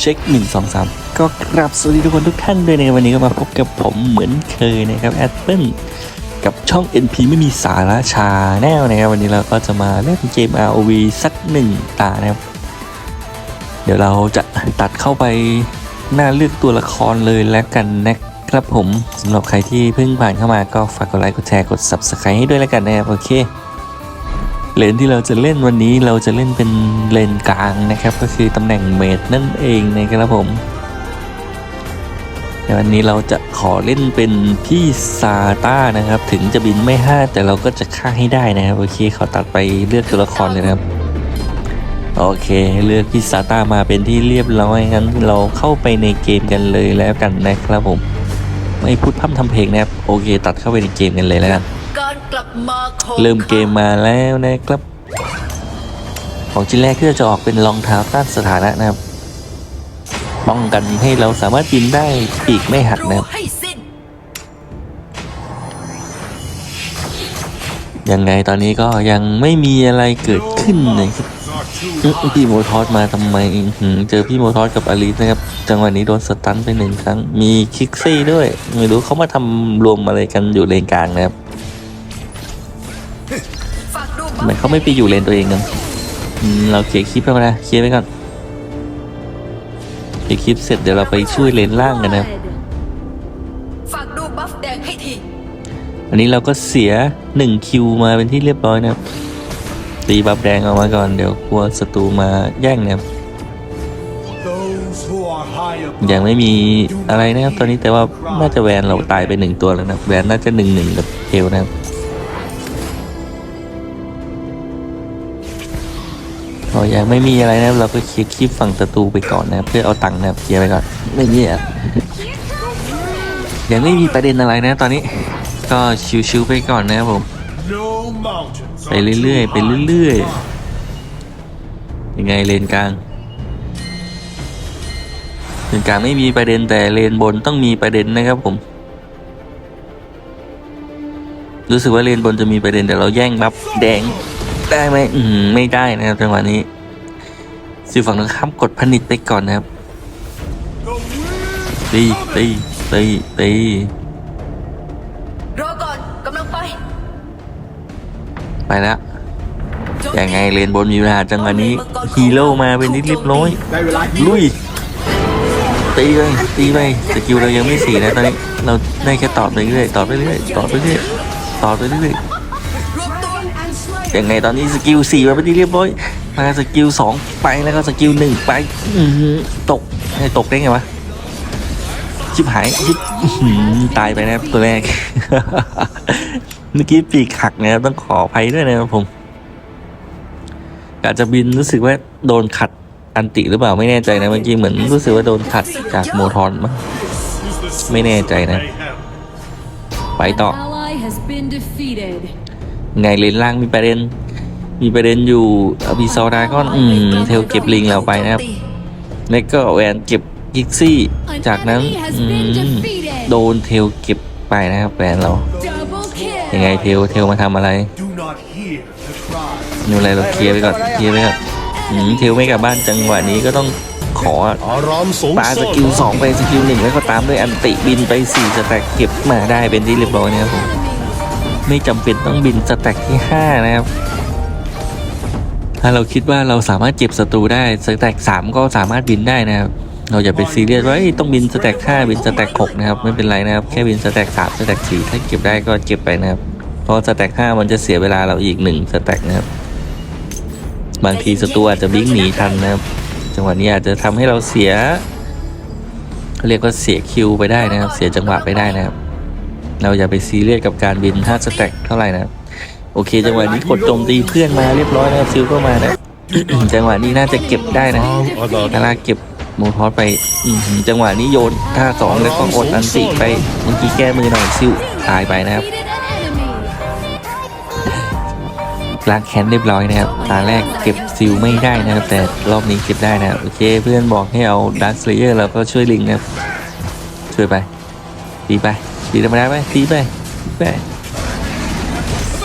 เช็ค 1 2 3 ก็กราบสวัสดีทุกคนทุกท่านด้วยในวันนี้ก็มาพบกับผมเหมือนเคยนะครับแอดเปิลกับช่อง NP ไม่มีสาระชาแนลนะครับวันนี้เราก็จะมาเล่นเกม ROV สักหนึ่งตานะครับ เดี๋ยวเราจะตัดเข้าไปหน้าเลือกตัวละครเลยแล้วกันนะครับผมสำหรับใครที่เพิ่งผ่านเข้ามาก็ฝากกดไลค์กดแชร์กด Subscribe ให้ด้วยแล้วกันนะครับโอเค เลนที่เราจะเล่นวันนี้เราจะเล่นเป็นเลนกลางนะครับ ก็คือตำแหน่งเมดนั่นเองนะครับผมในวันนี้เราจะขอเล่นเป็นพี่ซาต้านะครับ ถึงจะบินไม่ห้าแต่เราก็จะฆ่าให้ได้นะครับโอเคขอตัดไปเลือกตัวละครเลยนะครับโอเคเลือกพี่ซาต้ามาเป็นที่เรียบร้อยงั้นเราเข้าไปในเกมกันเลยแล้วกันนะครับผม ไม่พูดพร่ำทำเพลงนะครับโอเค ตัดเข้าไปในเกมกันเลยแล้วกัน การกลับมาของเริ่มเกมมาแล้วนะครับ ของชิ้นแรกที่เราจะออกเป็นรองเท้าต้านสถานะนะครับ ป้องกันให้เราสามารถบินได้ปีกไม่หักนะครับยังไงตอนนี้ก็ยังไม่มีอะไรเกิดขึ้นนะครับพี่โมทอสมาทำไมเจอพี่โมทอสกับอลิสนะครับ จังหวะนี้โดนสตันไปหนึ่งครั้ง มีคิกซี่ด้วย ไม่รู้เขามาทำรวมอะไรกันอยู่เลนกลางนะครับ ฝากดูทำไมเขาไม่ไปอยู่เลนตัวเองกันเราเคลียร์คลิปไปก่อนนะเคลียร์ไปก่อนเคลียร์คลิปเสร็จเดี๋ยวเราไปช่วยเลนล่างกันนะครับฝากดูบัฟแดงให้ทีอันนี้เราก็เสียหนึ่งคิวมาเป็นที่เรียบร้อยนะครับตีบัฟแดงออกมาก่อนเดี๋ยวกลัวศัตรูมาแย่งนะครับยังไม่มีอะไรนะครับตอนนี้แต่ว่าน่าจะแวนเราตายไปหนึ่งตัวแล้วนะแวนน่าจะหนึ่งหนึ่งกับเทลนะครับ พอยังไม่มีอะไรนะครับ เราก็เคลียร์คลิปฝั่งศัตรูไปก่อนนะเพื่อเอาตังค์นะครับเคลียร์ไปก่อนไม่มีอะยังไม่มีประเด็นอะไรนะตอนนี้ ก็ชิวๆไปก่อนนะครับผมไปเรื่อยๆไปเรื่อยๆยังไงเลนกลางเลนกลางไม่มีประเด็นแต่เลนบนต้องมีประเด็นนะครับผม รู้สึกว่าเลนบนจะมีประเด็นแต่เราแย่งบัฟแดง ได้ไหมอืมไม่ได้นะครับจังหวะนี้สิฝั่งตรงข้ามกดผนิตไปก่อนนะครับตีตีตีตีรอก่อนกำลังไป ไปแล้วยังไงเลนบนมีปัญหาจังหวะนี้ฮีโร่มาเป็นที่เรียบร้อยได้เวลาลุยตีไปตีไปสกิลเรายังไม่สีนะตอนนี้เราได้แค่ตอบไปเรื่อยตอบไปเรื่อยตอบไปเรื่อยตอบไปเรื่อยรวมตัว ยังไงตอนนี้สกิลสี่มาเป็นที่เรียบร้อย มาสกิลสองไปแล้วก็สกิลหนึ่งไปตกให้ตกได้ไงวะชิบหายชิบตายไปนะครับตัวแรก เมื่อกี้ปีกหักนะครับต้องขออภัยด้วยนะครับผมอาจจะบินรู้สึกว่าโดนขัดอันติหรือเปล่าไม่แน่ใจนะเมื่อกี้เหมือนรู้สึกว่าโดนขัดจากโมทอนมั้งไม่แน่ใจนะ ไปต่อ ไงเลนล่างมีประเด็น มีประเด็นอยู่อบิซอดาก้อนอืมเทลเก็บลิงเราไปนะครับแล้วก็แวนเก็บกิกซี่ จากนั้นอืมโดนเทลเก็บไปนะครับแวนเรา ยังไงเทลเทลมาทำอะไร Do not hear the cry. มีอะไรเราเคลียร์ไปก่อนเคลียร์ไปก่อนอืมเทลไม่กลับบ้านจังหวะนี้ก็ต้องขอปาสกิลสองไปสกิลหนึ่งแล้วก็ตามด้วยอันติบินไปสี่สแต็กเก็บมาได้เป็นที่เรียบร้อยนะครับผม ไม่จำเป็นต้องบินสแต็กที่ห้านะครับ ถ้าเราคิดว่าเราสามารถเก็บศัตรูได้สแต็กสามก็สามารถบินได้นะครับ เราอย่าไปซีเรียสว่าต้องบินสแต็กห้าบินสแต็กหกนะครับไม่เป็นไรนะครับ แค่บินสแต็กสามสแต็กสี่ถ้าเก็บได้ก็เก็บไปนะครับเพราะสแต็กห้ามันจะเสียเวลาเราอีกหนึ่งสแต็กนะครับบางทีศัตรูอาจจะบิ้งหนีทันนะครับ จังหวะนี้อาจจะทำให้เราเสียเรียกว่าเสียคิวไปได้นะครับ เสียจังหวะไปได้นะครับ เราอย่าไปซีเรียสกับการบินห้าสแต็กเท่าไหร่นะครับโอเค จังหวะนี้กดโจมตีเพื่อนมาเรียบร้อยนะครับซิลก็มานะ จังหวะนี้น่าจะเก็บได้นะอาณานาราเก็บโมทอสไปอื้อหือจังหวะนี้โยนท่าสองแล้วก็อดอันติไปเมื่อกี้แก้มือหน่อยซิลตายไปนะครับ Defeated an enemy. ล้างแค้นเรียบร้อยนะครับตาแรกเก็บซิลไม่ได้นะครับ แต่รอบนี้เก็บได้นะครับโอเคเพื่อนบอกให้เอาดักสเลเยอร์เราก็ช่วยลิงนะครับช่วยไปตีไป ตีธรรมดาไปตีไปไป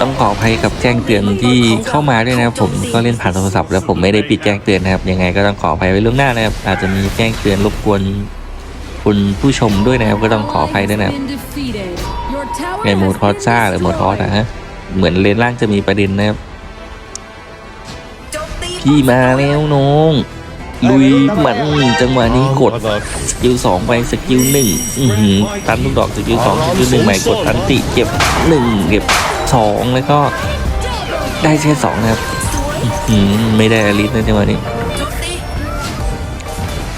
ต้องขออภัยกับแจ้งเตือนที่เข้ามาด้วยนะครับผมก็เล่นผ่านโทรศัพท์แล้วผมไม่ได้ปิดแจ้งเตือนนะครับ ยังไงก็ต้องขออภัยไว้ล่วงหน้านะครับ อาจจะมีแจ้งเตือนรบกวนคุณผู้ชมด้วยนะครับก็ต้องขออภัยด้วยนะครับ Been defeated. Your tower ในโมด has ฮอต been ซ่าหรือโมดฮอต destroyed. นะฮะเหมือนเลนล่างจะมีประเด็นนะครับพี่มาแล้วน้อง ลุยมันจังหวะนี้กดสกิลสองไปสกิลหนึ่งอื้อหือตันทุกดอกสกิลสองสกิลหนึ่งใหม่กดทันติเก็บหนึ่งเก็บสองแล้วก็ได้แค่สองนะครับสวยอืมไม่ได้อลิสนะจังหวะนี้โจมตี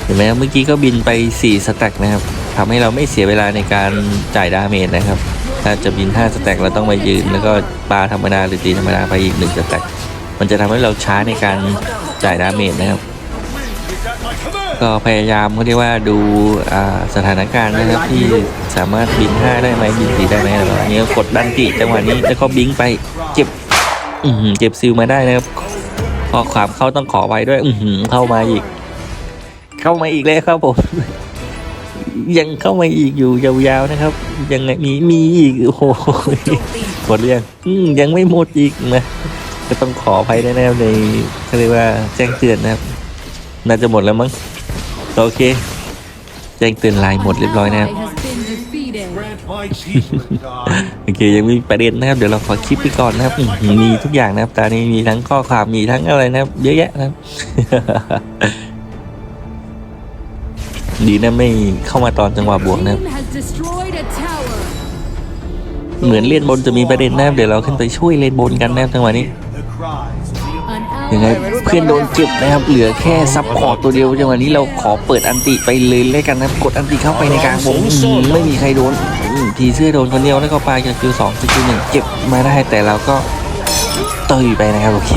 เห็นไหมครับเมื่อกี้ก็บินไป4สแต็กนะครับทำให้เราไม่เสียเวลาในการจ่ายดาเมจนะครับ ถ้าจะบิน5สแต็กเราต้องมายืน แล้วก็ปาธรรมดาหรือตีธรรมดาไปอีก1สแต็กมันจะทำให้เราช้าในการจ่ายดาเมจนะครับ ก็พยายามเขาเรียกว่าดูสถานการณ์นะครับที่สามารถบิน5ได้ไหมบิน4ได้ไหมอะไรแบบนี้กดดันติจังหวะนี้แล้วก็บิงไปเก็บอืเก็บซิลมาได้นะครับพอความเข้าต้องขอไว้ด้วยอืเข้ามาอีก เข้ามาอีกแล้วครับผมยังเข้ามาอีกอยู่ยาวๆนะครับ ยังไงมีมีอีกโอ้โหหมดเรื่องยังไม่หมดอีกนะก็ต้องขออภัยด้วยนะครับในเขาเรียกว่าแจ้งเตือนนะครับ น่าจะหมดแล้วมั้งโอเค แจ้งเตือนไลน์หมดเรียบร้อยนะครับ Ally has been defeated. Grant my keeper die. โอเคยังมีประเด็นนะครับเดี๋ยวเราขอคลิปไปก่อนนะครับอื้อหือมีทุกอย่างนะครับตอนนี้มีทั้งข้อความมีทั้งอะไรนะครับเยอะแยะนะครับ ดีนะไม่เข้ามาตอนจังหวะบวกนะครับ Team has destroyed a tower. เหมือนเล่นบนจะมีประเด็นนะครับเดี๋ยวเราขึ้นไปช่วยเล่นบนกันนะครับจังหวะนี้ ยังไง ally has เพื่อนโดนเจ็บนะครับ เหลือแค่ซับพอร์ตตัวเดียวจังหวะนี้เราขอเปิดอันติไปเลยแล้วกันนะครับกดอันติเข้าไปในกลางวงอื้อหือไม่มีใครโดนอืมผีเสื้อโดนคนเดียวแล้วก็ปลายจากคิวสองสกิลหนึ่งเก็บมาได้แต่เราก็ต่อยไปนะครับโอเค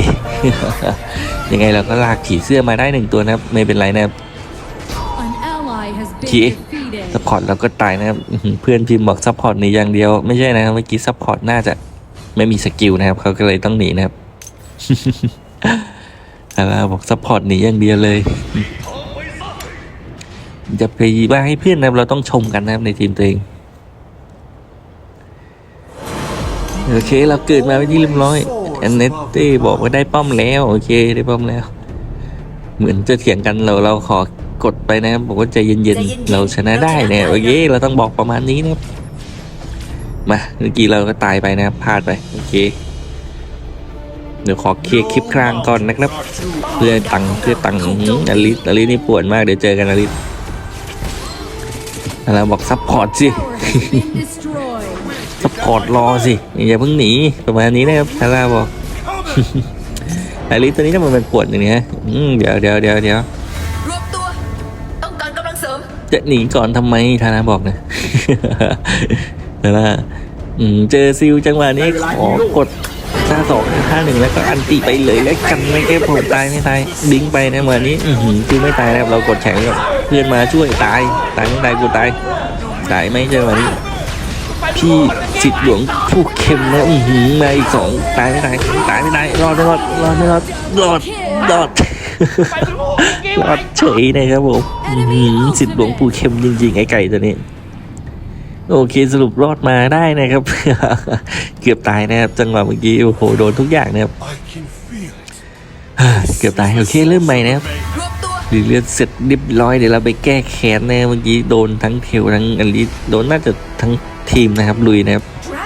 ยังไงเราก็ลากผีเสื้อมาได้หนึ่งตัวนะครับไม่เป็นไรนะครับ An ally has been Chị. defeated. ซัพพอร์ตเราก็ตายนะครับอื้อหือเพื่อนพิมพ์บอกซัพพอร์ตหนีอย่างเดียวไม่ใช่นะครับเมื่อกี้ซัพพอร์ตน่าจะไม่มีสกิลนะครับเขาก็เลยต้องหนีนะครับ อะไรบอกซัพพอร์ตหนีอย่างเดียวเลย จะไปว่าให้เพื่อนนะครับเราต้องชมกันนะครับในทีมตัวเอง โอเค เราเกิดมาเป็นที่เรียบร้อยอันเนตเต้บอกว่าได้ป้อมแล้ว โอเคได้ป้อมแล้ว เหมือนจะเถียงกันเราเราขอกดไปนะครับบอกว่าใจเย็นๆเราชนะได้เนี่ยโอเคเราต้องบอกประมาณนี้นะครับมาเมื่อกี้เราก็ตายไปนะครับพลาดไปโอเค เดี๋ยวขอเคลียร์คลิปกลางก่อนนะครับ เพื่อตังเพื่อตังอลิสอลิสนี่ปวดมากเดี๋ยวเจอกันอลิสเราบอกซัพพอร์ตสิซัพพอร์ตรอสิอย่าเพิ่งหนีประมาณนี้นะครับทาร่าบอกอลิสตัวนี้ทำไมมันปวดอย่างนี้ฮะเดี๋ยวเดี๋ยวเดี๋ยวเดี๋ยวจะหนีก่อนทำไมทาร่าบอกนะทาร่าอืมเจอซิลจังหวะนี้ขอกดาสองห้าหนึ่งแล้วก็อันติไปเลยแล้วกันไม่แก้ผมตายไม่ตายดิ้งไปนะเหมือนนี้อือหือคือไม่ตายนะครับเรากดแข็งเพื่อนมาช่วยตายตายไม่ตายกูตายตายไมจังหวะนี้พี่สิทธิ์หลวงผู้เข้มนะอือหือมาอีกสองตายไม่ตายตายไม่ตายรอดไม่รอดรอดไม่รอดรอดรอดรอดเฉยนะครับผมสิทธิ์หลวงปู่เข้มจริงๆไอ้ไก่ตัวนี้ โอเคสรุปรอดมาได้นะครับ เกือบตายนะครับ จังหวะเมื่อกี้โอ้โหโดนทุกอย่างนะครับเกือบตายโอเคเริ่มใหม่นะครับรีเลือดเสร็จเรียบร้อยเดี๋ยวเราไปแก้แค้นนะเมื่อกี้โดนทั้งเทลทั้งอลิสโดนน่าจะทั้งทีมนะครับ ลุยนะครับ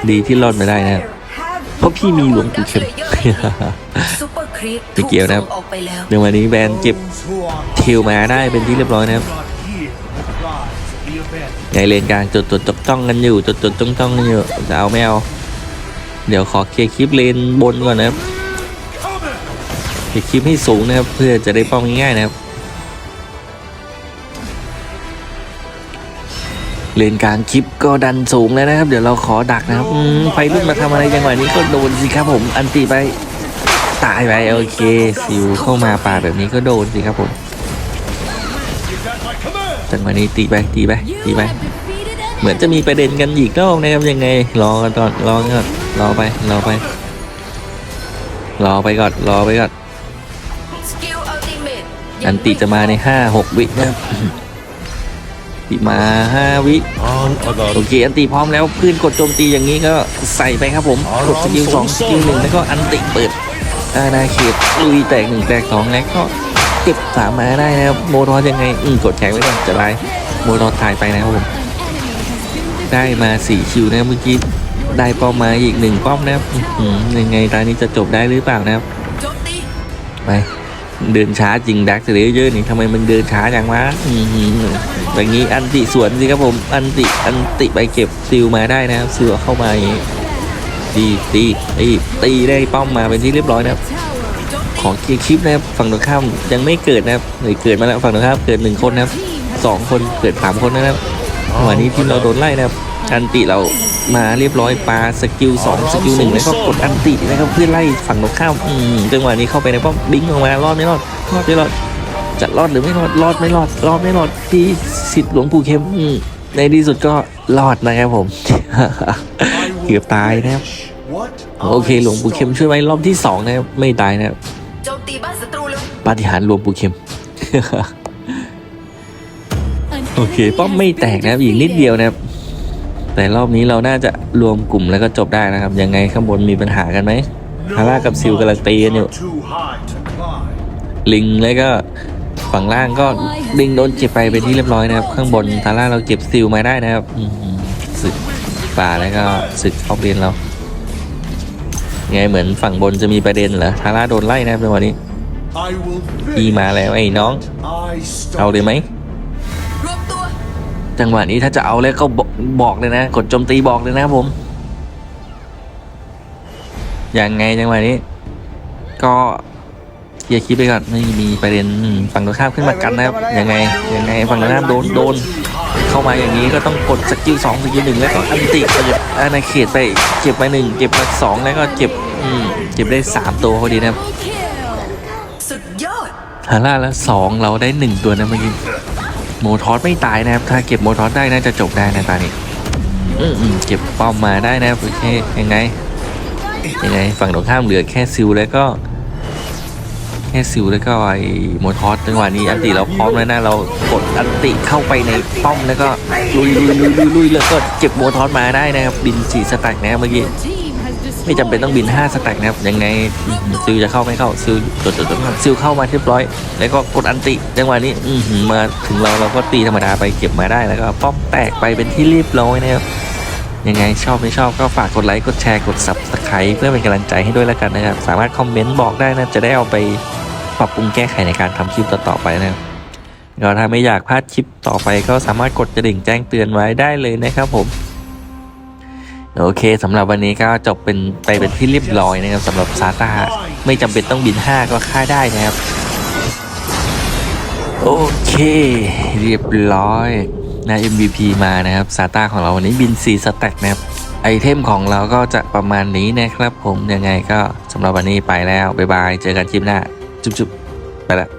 ดีที่รอดมาได้นะครับเพราะพี่มีหลวงปู่เข้มซูเปอร์ครีปไม่เกี่ยวนะครับถูส่งออกไปแล้วในวันนี้แบนเก็บเทลมาได้เป็นที่เรียบร้อยนะครับในเลนกลางจดจดจ้อง จ้องกันอยู่จดจดจ้องจ้องกันอยู่จะเอาไม่เอาเดี๋ยวขอเคลียร์คลิปเลนบนก่อนนะครับเคลียร์คลิปให้สูงนะครับ เพื่อจะได้ป้องง่ายๆนะครับ เลนกลางคลิปก็ดันสูงแล้วนะครับ เดี๋ยวเราขอดักนะครับไฟรุ่นมาทำอะไรจังหวะนี้ก็โดนสิครับผม อันตีไปตายไปโอเคซิวเข้ามาป่าแบบนี้ก็โดนสิครับผมจังหวะนี้ตีไปตีไปตีไป เหมือนจะมีประเด็นกันอีกรอบนะครับยังไง รอกันก่อนรอกันก่อนรอไปรอไป รอไปก่อนรอไปก่อนอันติจะมาในห้าหกวินะครับติมาห้าวิโอเคอันติพร้อมแล้วพื้นกดโจมตีอย่างนี้ก็ใส่ไปครับผมกดสกิลสองสกิลหนึ่งแล้วก็อันติเปิดอาณาเขตลุยแตกหนึ่งแตกสองแล้วก็เก็บสามมาได้นะครับโมทอยังไงอืมกดแข็งไว้ก่อนจะไล่โมทอถ่ายไปนะครับผม ได้มาสี่คิวนะครับเมื่อกี้ได้ป้อมมาอีกหนึ่งป้อมนะครับอื้อหือยังไงตอนนี้จะจบได้หรือเปล่านะครับโจมตีไปเดินช้าจริงดักเสียเยอะนี่ทำไมมันเดินช้าอย่างวะอือหืออย่างนี้อันติสวนสิครับผมอันติอันติไปเก็บซิลมาได้นะครับซิลเข้ามาอย่างนี้ตีตีตีตีได้ป้อมมาเป็นที่เรียบร้อยนะครับ Tower. ขอเคลียร์คลิปนะครับฝั่งตรงข้ามยังไม่เกิดนะครับหรือเกิดมาแล้วฝั่งตรงข้ามเกิดหนึ่งคนนะครับสองคนเกิดสามคนนะครับ วันนี้ทีมเราโดนไล่นะครับอันติเรามาเรียบร้อยปาสกิลสองสกิลหนึ่งแล้วก็กดอันตินะครับเพื่อไล่ฝั่งตรงข้ามอืมจังหวะนี้เข้าไปในป้อมบิงออกมารอดไม่รอดรอดไม่รอดจะรอดหรือไม่รอดรอดไม่รอดรอดไม่รอดที่สิทธิ์หลวงปู่เข็มอืมในที่สุดก็รอดนะครับผมเกือบตายนะครับ What โอเคหลวงปู่เข็มช่วยไว้รอบที่สองนะครับไม่ตายนะครับโจมตีบ้านศัตรูเลยปาฏิหาริย์หลวงปู่เข็ม An โอเค enemy ป้อม has ไม่ been แตกนะครับอีกนิด defeated. เดียวนะครับ แต่รอบนี้เราน่าจะรวมกลุ่มแล้วก็จบได้นะครับ ยังไงข้างบนมีปัญหากันไหมฮาร่ากับซิลกำลังตีกันอยู่ too high to climb. ลิงแล้วก็ฝั่งล่างก็ลิงโดนเก็บไปเป็นที่เรียบร้อยนะครับ ข้างบนทาร่าเราเก็บซิลมาได้นะครับอืมศึกป่าแล้วก็ศึกเข้าเรียนเราไงเหมือนฝั่งบนจะมีประเด็นเหรอทาร่าโดนไล่นะครับในวันนี้ I will อี finish. มาแล้วไอ้น้อง I เอาเลย start. ไหมรวมตัว จังหวะนี้ถ้าจะเอาแล้วก็บอกบอกเลยนะ กดโจมตีบอกเลยนะครับผมอย่างไงจังหวะนี้ ก็เคลียร์คลิปไปก่อนไม่มีประเด็นอืมฝั่งตรงข้ามขึ้นมากันนะครับยังไงยังไงฝั่งตรงข้ามโดนโดน เข้ามาอย่างนี้ก็ต้องกดสกิลสองสกิลหนึ่งแล้วก็อันติเปิดอาณาเขตไปเก็บไปหนึ่งเก็บมาสองแล้วก็เก็บอืมเก็บได้สามตัวพอดีนะครับ Double kill. สุดยอดฮาร่าแล้วสองเราได้หนึ่งตัวนะเมื่อกี้ โมทอสไม่ตายนะครับ ถ้าเก็บโมทอสได้น่าจะจบได้นะตานี้อืมเก็บป้อมมาได้นะโอเคยังไงยังไงฝั่งตรงข้ามเหลือแค่ซิลแล้วก็ แค่ซิลแล้วก็ไอ้โมทอสจังหวะนี้อันติเราพร้อมแล้วนะเรากดอันติเข้าไปในป้อมแล้วก็ลุยลุยลุยลุยแล้วก็เก็บโมทอสมาได้นะครับบินสีสแต็กนะเมื่อกี้ ไม่จำเป็นต้องบิน 5 สแต็กนะครับยังไงซิลจะเข้าไม่เข้าซิลจดจดจดซิลเข้ามาเรียบร้อย แล้วก็กดอันติจังหวะนี้อืมาถึงเราเราก็ตีธรรมดาไปเก็บมาได้แล้วก็ป้อมแตกไปเป็นที่เรียบร้อยนะครับยังไงชอบไม่ชอบก็ฝากกดไลค์กดแชร์กด subscribe เพื่อเป็นกำลังใจให้ด้วยแล้วกันนะครับ สามารถคอมเมนต์บอกได้นะจะได้เอาไปปรับปรุงแก้ไขในการทำคลิปต่อๆไปนะครับก็ถ้าไม่อยากพลาดคลิปต่อไปก็สามารถกดกระดิ่งแจ้งเตือนไว้ได้เลยนะครับผม โอเคสำหรับวันนี้ก็จบเป็นไปเป็นที่เรียบร้อยนะครับสำหรับซาตาไม่จำเป็นต้องบิน 5 ก็ค่าได้นะครับ โอเค เรียบร้อยนะ MVP มานะครับซาตาของเราวันนี้บิน 4 สแต็กนะครับไอเทมของเราก็จะประมาณนี้นะครับผมยังไงก็สำหรับวันนี้ไปแล้ว บ๊ายบาย เจอกันคลิปหน้า จุ๊บๆ ไปแล้ว